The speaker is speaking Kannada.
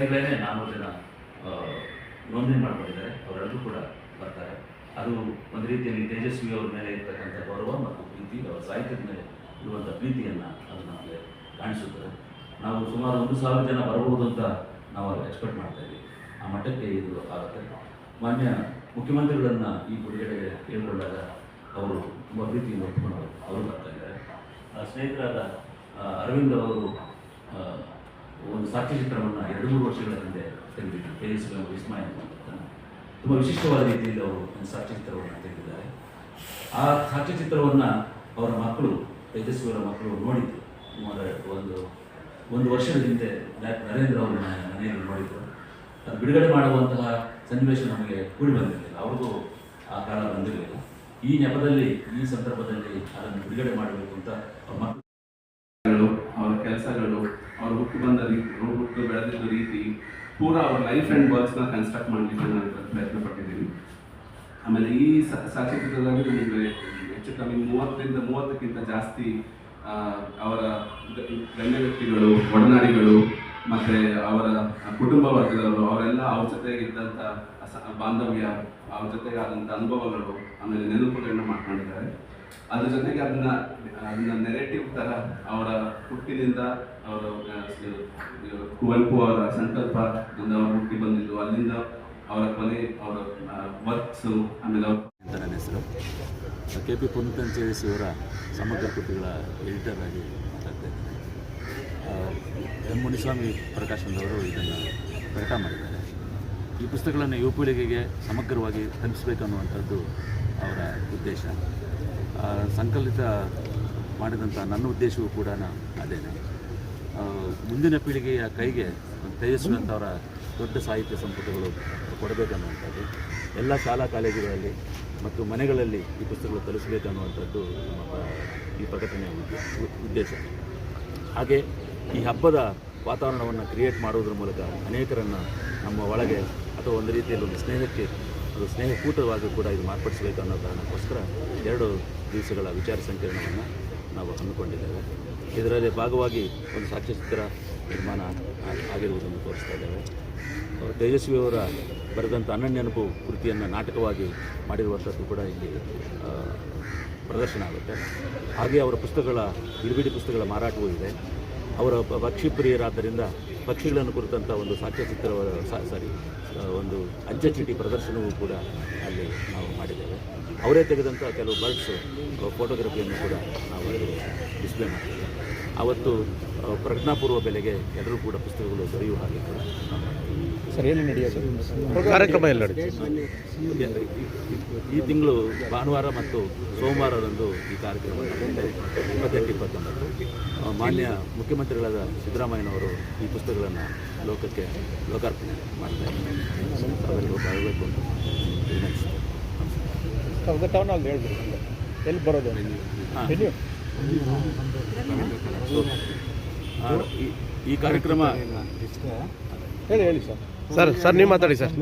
ನಾನ್ನೂರು ಜನ ನೋಂದಣಿ ಮಾಡ್ಕೊಂಡಿದ್ದಾರೆ. ಅವರೆಲ್ಲರೂ ಕೂಡ ಬರ್ತಾರೆ. ಅದು ಒಂದು ರೀತಿಯಲ್ಲಿ ತೇಜಸ್ವಿ ಅವರ ಮೇಲೆ ಇರ್ತಕ್ಕಂಥ ಗೌರವ ಮತ್ತು ಪ್ರೀತಿ, ಅವರ ಸಾಹಿತ್ಯದ ಮೇಲೆ ಇರುವಂಥ ಪ್ರೀತಿಯನ್ನು ಅದು ನಮಗೆ ಕಾಣಿಸುತ್ತದೆ. ನಾವು ಸುಮಾರು ಒಂದು ಸಾವಿರ ಜನ ಬರಬಹುದು ಅಂತ ನಾವು ಎಕ್ಸ್ಪೆಕ್ಟ್ ಮಾಡ್ತಾ ಆ ಮಟ್ಟಕ್ಕೆ ಇದು ಆಗುತ್ತೆ. ಮಾನ್ಯ ಮುಖ್ಯಮಂತ್ರಿಗಳನ್ನು ಈ ಬಿಡುಗಡೆಗೆ ಕೇಳಿಕೊಂಡಾಗ ಅವರು ತುಂಬ ಪ್ರೀತಿಯಿಂದ ಒಪ್ಪಿಕೊಂಡು ಅವರು ಬರ್ತಾ ಇದ್ದಾರೆ. ಸ್ನೇಹಿತರಾದ ಅರವಿಂದ್ ಅವರು ಒಂದು ಸಾಕ್ಷ್ಯಚಿತ್ರವನ್ನು ಎರಡು ಮೂರು ವರ್ಷಗಳ ಹಿಂದೆ ತೆಗೆದಿದ್ದು ತೇಜಸ್ವಿ ವಿಸ್ಮಯ ತುಂಬ ವಿಶಿಷ್ಟವಾದ ರೀತಿಯಲ್ಲಿ ಅವರು ಒಂದು ಸಾಕ್ಷ್ಯಚಿತ್ರವನ್ನು ತೆಗೆದಿದ್ದಾರೆ. ಆ ಸಾಕ್ಷ್ಯಚಿತ್ರವನ್ನು ಅವರ ಮಕ್ಕಳು, ತೇಜಸ್ವಿಯವರ ಮಕ್ಕಳು ನೋಡಿದ್ದು ಒಂದು ಒಂದು ವರ್ಷದ ಹಿಂದೆ ನರೇಂದ್ರ ಅವರು ಮನೆಯಲ್ಲಿ ನೋಡಿದ್ರು. ಅದು ಬಿಡುಗಡೆ ಮಾಡುವಂತಹ ಸನ್ನಿವೇಶ ನಮಗೆ ಕೂಡಿ ಬಂದಿರಲಿಲ್ಲ. ಅವ್ರಿಗೂ ಆ ಕಾಲ ಬಂದಿರಲಿಲ್ಲ. ಈ ನೆಪದಲ್ಲಿ, ಈ ಸಂದರ್ಭದಲ್ಲಿ ಅದನ್ನು ಬಿಡುಗಡೆ ಮಾಡಬೇಕು ಅಂತ ಅವ್ರ ಮಕ್ಕಳು ಗಳು, ಅವರ ಕೆಲಸಗಳು ಅವ್ರು ಹುಟ್ಟು ಬಂದ ರೀತಿ ಹುಟ್ಟು ಬೆಳೆದಿದ್ದ ರೀತಿ ಪೂರ ಅವ್ರ ಲೈಫ್ ಆ್ಯಂಡ್ ವರ್ಕ್ಸ್ನ ಕನ್ಸ್ಟ್ರಕ್ಟ್ ಮಾಡಲಿಕ್ಕೆ ನಾನು ಪ್ರಯತ್ನ ಪಟ್ಟಿದ್ದೀನಿ. ಆಮೇಲೆ ಈ ಸ- ಸಾಕ್ಷ್ಯಚಿತ್ರದಲ್ಲಿ ನಿಮಗೆ ಹೆಚ್ಚು ಕಮ್ಮಿ ಮೂವತ್ತರಿಂದ ಮೂವತ್ತಕ್ಕಿಂತ ಜಾಸ್ತಿ ಅವರ ಗಣ್ಯ ವ್ಯಕ್ತಿಗಳು ಒಡನಾಡಿಗಳು, ಮತ್ತು ಅವರ ಕುಟುಂಬ ವರ್ಗದವರು, ಅವರೆಲ್ಲ ಅವ್ರ ಜೊತೆಗೆ ಇದ್ದಂಥ ಸ- ಬಾಂಧವ್ಯ, ಅವ್ರ ಜೊತೆಗೆ ಆದಂಥ ಅನುಭವಗಳು ಆಮೇಲೆ ನೆನಪುಗಳನ್ನ ಮಾಡ್ಕೊಂಡಿದ್ದಾರೆ. ಅದ್ರ ಜೊತೆಗೆ ಅದನ್ನ ಅದನ್ನ ನೆರೆಟಿವ್ ತರ ಅವರ ಹುಟ್ಟಿನಿಂದ ಅವರ ಕುವೆಂಪು ಅವರ ಸಂಕಲ್ಪದಿಂದ ಅವರು ಹುಟ್ಟಿ ಬಂದಿದ್ದು. ಅಲ್ಲಿಂದ ಅವರ ಕೊನೆ ಅವರ ವರ್ಕ್ಸು ಆಮೇಲೆ ಅವ್ರ ನನ್ನ ಹೆಸರು. ಕೆ ಪಿ ಪುನಿತಂಚೇರಿ ಅವರ ಸಮಗ್ರ ಕೃತಿಗಳ ಎಡಿಟರ್ ಆಗಿ ಮಾತಾಡ್ತಾ ಇದ್ದೇನೆ ಆ, ಎಂ ಮುನಿಸ್ವಾಮಿ ಪ್ರಕಾಶನದವರು ಇದನ್ನು ಪ್ರಕಟ ಮಾಡಿದ್ದಾರೆ. ಈ ಪುಸ್ತಕಗಳನ್ನು ಯುವ ಪೀಳಿಗೆಗೆ ಸಮಗ್ರವಾಗಿ ತಲುಪಿಸಬೇಕು ಅನ್ನುವಂಥದ್ದು ಅವರ ಉದ್ದೇಶ. ಸಂಕಲಿತ ಮಾಡಿದಂಥ ನನ್ನ ಉದ್ದೇಶವೂ ಕೂಡ ಅದೇನೆ. ಮುಂದಿನ ಪೀಳಿಗೆಯ ಕೈಗೆ ಒಂದು ತೇಜಸ್ವಿಯಂಥವರ ದೊಡ್ಡ ಸಾಹಿತ್ಯ ಸಂಪುಟಗಳು ಕೊಡಬೇಕನ್ನುವಂಥದ್ದು, ಎಲ್ಲ ಶಾಲಾ ಕಾಲೇಜುಗಳಲ್ಲಿ ಮತ್ತು ಮನೆಗಳಲ್ಲಿ ಈ ಪುಸ್ತಕಗಳು ತಲುಪಿಸಬೇಕನ್ನುವಂಥದ್ದು ನಮ್ಮ ಈ ಪ್ರಕಟಣೆಯ ಉದ್ದೇ- ಉದ್ದೇಶ. ಹಾಗೆ ಈ ಹಬ್ಬದ ವಾತಾವರಣವನ್ನು ಕ್ರಿಯೇಟ್ ಮಾಡುವುದರ ಮೂಲಕ ಅನೇಕರನ್ನು ನಮ್ಮ ಒಳಗೆ ಅಥವಾ ಒಂದು ರೀತಿಯಲ್ಲಿ ಒಂದು ಸ್ನೇಹಕ್ಕೆ ಅದು ಸ್ನೇಹಕೂಟವಾಗಿ ಕೂಡ ಇದು ಮಾರ್ಪಡಿಸಬೇಕು ಅನ್ನೋ ಕಾರಣಕ್ಕೋಸ್ಕರ ಎರಡು ದಿವಸಗಳ ವಿಚಾರ ಸಂಕಿರಣವನ್ನು ನಾವು ಹಮ್ಮಿಕೊಂಡಿದ್ದೇವೆ. ಇದರಲ್ಲಿ ಭಾಗವಾಗಿ ಒಂದು ಸಾಕ್ಷ್ಯಚಿತ್ರ ನಿರ್ಮಾಣ ಆಗಿರುವುದನ್ನು ತೋರಿಸ್ತಾ ಇದ್ದೇವೆ. ತೇಜಸ್ವಿಯವರ ಬರೆದಂಥ ಅನನ್ಯನಪು ಕೃತಿಯನ್ನು ನಾಟಕವಾಗಿ ಮಾಡಿರುವಂಥದ್ದು ಕೂಡ ಇಲ್ಲಿ ಪ್ರದರ್ಶನ ಆಗುತ್ತೆ. ಹಾಗೆ ಅವರ ಪುಸ್ತಕಗಳ, ಬಿಡಿಬಿಡಿ ಪುಸ್ತಕಗಳ ಮಾರಾಟವೂ ಇದೆ. ಅವರ ಪಕ್ಷಿ ಪ್ರಿಯರಾದ್ದರಿಂದ ಪಕ್ಷಿಗಳನ್ನು ಕುರಿತಂಥ ಒಂದು ಸಾಕ್ಷ್ಯಚಿತ್ರ ಸಾರಿ ಒಂದು ಅಂಚೆ ಚೀಟಿ ಪ್ರದರ್ಶನವೂ ಕೂಡ ಅಲ್ಲಿ ನಾವು ಮಾಡಿದ್ದೇವೆ. ಅವರೇ ತೆಗೆದಂಥ ಕೆಲವು ಬರ್ಡ್ಸ್ ಫೋಟೋಗ್ರಫಿಯನ್ನು ಕೂಡ ನಾವು ಅಲ್ಲಿ ಡಿಸ್ಪ್ಲೇ ಮಾಡಿದ್ದೇವೆ. ಅವತ್ತು ಆ, ಪ್ರಜ್ಞಾಪೂರ್ವ ಬೆಲೆಗೆ ಎಲ್ಲರೂ ಕೂಡ ಪುಸ್ತಕಗಳು ದೊರೆಯುವ ಹಾಗೆ ಕೂಡ ನಡೆಯೋದು ಕಾರ್ಯಕ್ರಮ ಎಲ್ಲ ಈ ತಿಂಗಳು ಭಾನುವಾರ ಮತ್ತು ಸೋಮವಾರದಂದು ಈ ಕಾರ್ಯಕ್ರಮ ನಡೆಯುತ್ತೆ ಇಪ್ಪತ್ತೆಂಟು ಇಪ್ಪತ್ತೊಂಬತ್ತು. ಮಾನ್ಯ ಮುಖ್ಯಮಂತ್ರಿಗಳಾದ ಸಿದ್ದರಾಮಯ್ಯನವರು ಈ ಪುಸ್ತಕಗಳನ್ನು ಲೋಕಕ್ಕೆ ಲೋಕಾರ್ಪಣೆ ಮಾಡ್ತಾ ಇದ್ದಾರೆ. ತಾವೆಲ್ಲರೂ ಬರಬೇಕು ಅಂತ ಅಲ್ಲಿ ಹೇಳಿದ್ರು ಎಲ್ಲಿ ಬರೋದು? ಹಾಂ. ವೆನ್ಯೂ ಈ- ಈ ಕಾರ್ಯಕ್ರಮ. ಹೇಳಿ ಹೇಳಿ ಸರ್. ಸರ್ ಸರ್ ನೀವು ಮಾತಾಡಿ ಸರ್.